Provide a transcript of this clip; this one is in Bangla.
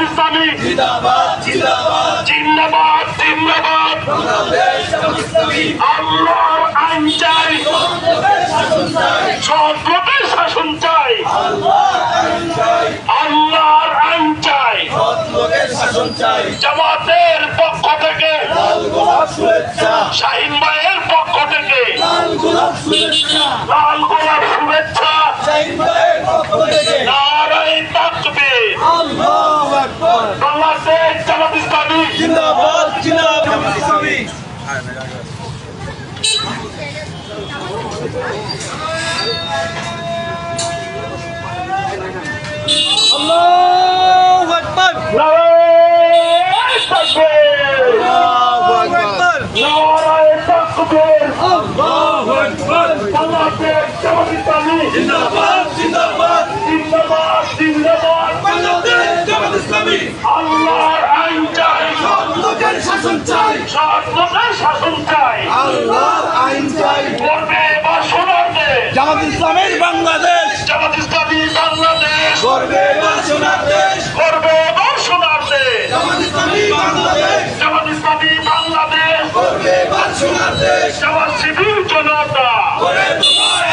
পাকিস্তানি। জিন্দাবাদ আল্লাহর আইন চাই। সদ্গতির শাসন চাই। আল্লাহর আইন চাই। জামাতের পক্ষ থেকে। শাহিন ভাইয়ের পক্ষ থেকে। লাল গোলাপ শুভেচ্ছা। নারায় তাকবে আল্লাহ বাংলাদেশ জামাত ইসলামী জিন্দাবাদ জিন্দাবাদ ইসলামী আল্লাহু আকবার নারায় তাকবীর আল্লাহু আকবার নারায় তাকবীর আল্লাহু আকবার বাংলাদেশ জামাত ইসলামী জিন্দাবাদ জিন্দাবাদ ইসলামী। আল্লাহর আইন চাই। সত্যকের শাসন চাই। সত্যকের শাসন চাই। আল্লাহর আইন চাই। করবে বা শোনার জামাত ইসলামের বাংলাদেশ। জামাত ইসলামী বাংলাদেশ। করবে বা শোনার দেশ করবে বা শোনার দে জামাত ইসলামী বাংলাদেশ। জামাত ইসলামী বাংলাদেশ। করবে বা শোনার দেশ জামাত শিবির জনতা। করে তোমার